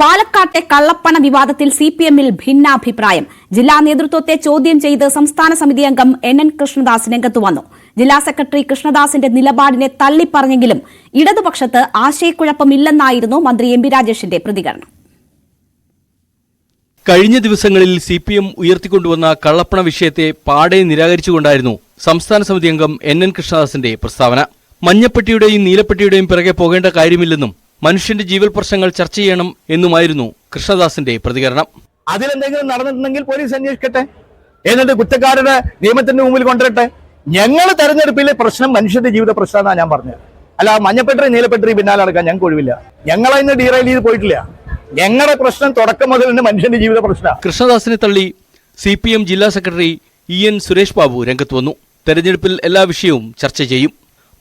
പാലക്കാട്ടെ കള്ളപ്പണ വിവാദത്തിൽ സി പി എമ്മിൽ ഭിന്നാഭിപ്രായം. ജില്ലാ നേതൃത്വത്തെ ചോദ്യം ചെയ്ത് സംസ്ഥാന സമിതി അംഗം എൻ എൻ കൃഷ്ണദാസ് രംഗത്ത് വന്നു. ജില്ലാ സെക്രട്ടറി കൃഷ്ണദാസിന്റെ നിലപാടിനെ തള്ളിപ്പറഞ്ഞെങ്കിലും ഇടതുപക്ഷത്ത് ആശയക്കുഴപ്പമില്ലെന്നായിരുന്നു മന്ത്രി എം പി രാജേഷിന്റെ പ്രതികരണം. കഴിഞ്ഞ ദിവസങ്ങളിൽ സി പി എം ഉയർത്തിക്കൊണ്ടുവന്ന കള്ളപ്പണ വിഷയത്തെ പാടെ നിരാകരിച്ചുകൊണ്ടായിരുന്നു സംസ്ഥാന സമിതി അംഗം എൻ എൻ കൃഷ്ണദാസിന്റെ പ്രസ്താവന. മഞ്ഞപ്പെട്ടിയുടെയും നീലപ്പെട്ടിയുടെയും പിറകെ പോകേണ്ട കാര്യമില്ലെന്നും മനുഷ്യന്റെ ജീവൽ പ്രശ്നങ്ങൾ ചർച്ച ചെയ്യണം എന്നുമായിരുന്നു കൃഷ്ണദാസിന്റെ പ്രതികരണം. അതിലെന്തെങ്കിലും നടന്നിട്ടുണ്ടെങ്കിൽ പോലീസ് അന്വേഷിക്കട്ടെ. എന്നിട്ട് കുറ്റക്കാരുടെ നിയമത്തിന്റെ മുമ്പിൽ കൊണ്ടുവരട്ടെ. ഞങ്ങൾ തെരഞ്ഞെടുപ്പിലെ പ്രശ്നം മനുഷ്യന്റെ ജീവിത പ്രശ്നമാണ് ഞാൻ പറഞ്ഞത്. അല്ല മഞ്ഞപ്പെട്ടറി നീലപ്പെട്ടറി പിന്നാലെ നടക്കാൻ ഞങ്ങൾക്ക് ഒഴിവില്ല. ഞങ്ങളെ ഇന്ന് ഡീറൈൽ ചെയ്ത് പോയിട്ടില്ല. ഞങ്ങളുടെ പ്രശ്നം തുടക്കം മുതൽ തന്നെ മനുഷ്യന്റെ ജീവിത പ്രശ്നമാണ് കൃഷ്ണദാസിനെ തള്ളി സി പി എം ജില്ലാ secretary E N Suresh Babu രംഗത്ത് വന്നു. തെരഞ്ഞെടുപ്പിൽ എല്ലാ വിഷയവും ചർച്ച ചെയ്യും.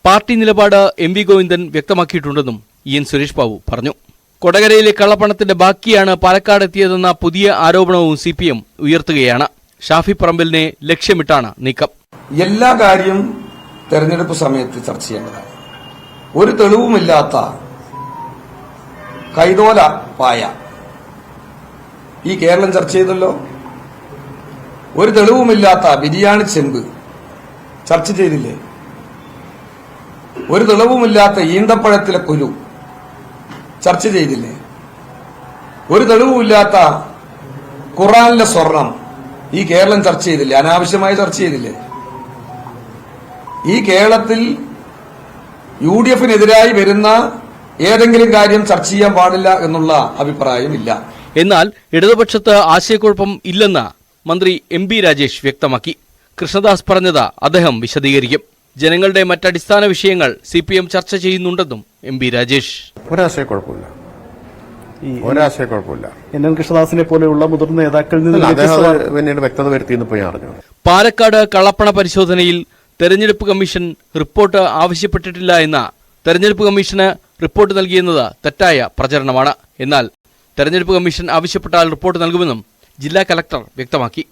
പാർട്ടി നിലപാട് എം വി ഗോവിന്ദൻ വ്യക്തമാക്കിയിട്ടുണ്ടെന്നും ഇ സുരേഷ് ബാബു പറഞ്ഞു. കൊടകരയിലെ കള്ളപ്പണത്തിന്റെ ബാക്കിയാണ് പാലക്കാട് എത്തിയതെന്ന പുതിയ ആരോപണവും സി പി എം ഉയർത്തുകയാണ്. ഷാഫി പറമ്പലിനെ ലക്ഷ്യമിട്ടാണ് നീക്കം. എല്ലാ കാര്യവും തെരഞ്ഞെടുപ്പ് സമയത്ത് ചർച്ച ചെയ്യേണ്ടതാണ്. ഒരു തെളിവുമില്ലാത്ത കൈതോല പായ ഈ കേരളം ചർച്ച ചെയ്തല്ലോ. ഒരു തെളിവുമില്ലാത്ത ബിരിയാണി ചെമ്പ് ചർച്ച ചെയ്തില്ലേ? ഒരു തെളിവുമില്ലാത്ത ഈന്തപ്പഴത്തിലെ കുരു ചർച്ച ചെയ്തില്ലേ? ഒരു തെളിവുമില്ലാത്ത ഖുറാനിലെ സ്വർണം ഈ കേരളം ചർച്ച ചെയ്തില്ലേ? അനാവശ്യമായി ചർച്ച ചെയ്തില്ലേ? ഈ കേരളത്തിൽ യു ഡി എഫിനെതിരായി വരുന്ന ഏതെങ്കിലും കാര്യം ചർച്ച ചെയ്യാൻ പാടില്ല എന്നുള്ള അഭിപ്രായമില്ല എന്നാൽ ഇടതുപക്ഷത്ത് ആശയക്കുഴപ്പം ഇല്ലെന്ന് മന്ത്രി എം ബി രാജേഷ് വ്യക്തമാക്കി. കൃഷ്ണദാസ് പറഞ്ഞത് അദ്ദേഹം വിശദീകരിക്കും. ജനങ്ങളുടെ മറ്റടിസ്ഥാന വിഷയങ്ങൾ സി ചർച്ച ചെയ്യുന്നുണ്ടെന്നും എം ബി രാജേഷ്. ഒരാശയക്കുഴപ്പമില്ല ഈ ഒരാശയക്കുഴപ്പമില്ല എൻ എൻ കൃഷ്ണദാസിനെ പോലെയുള്ള മുതിർന്ന നേതാക്കളിൽ നിന്ന് പിന്നീട് വ്യക്തത വരുത്തിയെന്നിപ്പോ ഞാൻ അറിഞ്ഞു. പാലക്കാട് കള്ളപ്പണ പരിശോധനയിൽ തെരഞ്ഞെടുപ്പ് കമ്മീഷൻ റിപ്പോർട്ട് ആവശ്യപ്പെട്ടിട്ടില്ല എന്ന തെരഞ്ഞെടുപ്പ് കമ്മീഷന് റിപ്പോർട്ട് നൽകിയെന്നത് തെറ്റായ പ്രചരണമാണ്. എന്നാൽ തെരഞ്ഞെടുപ്പ് കമ്മീഷൻ ആവശ്യപ്പെട്ടാൽ റിപ്പോർട്ട് നൽകുമെന്നും ജില്ലാ കലക്ടർ വ്യക്തമാക്കി.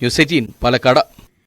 News eighteen Palakkad.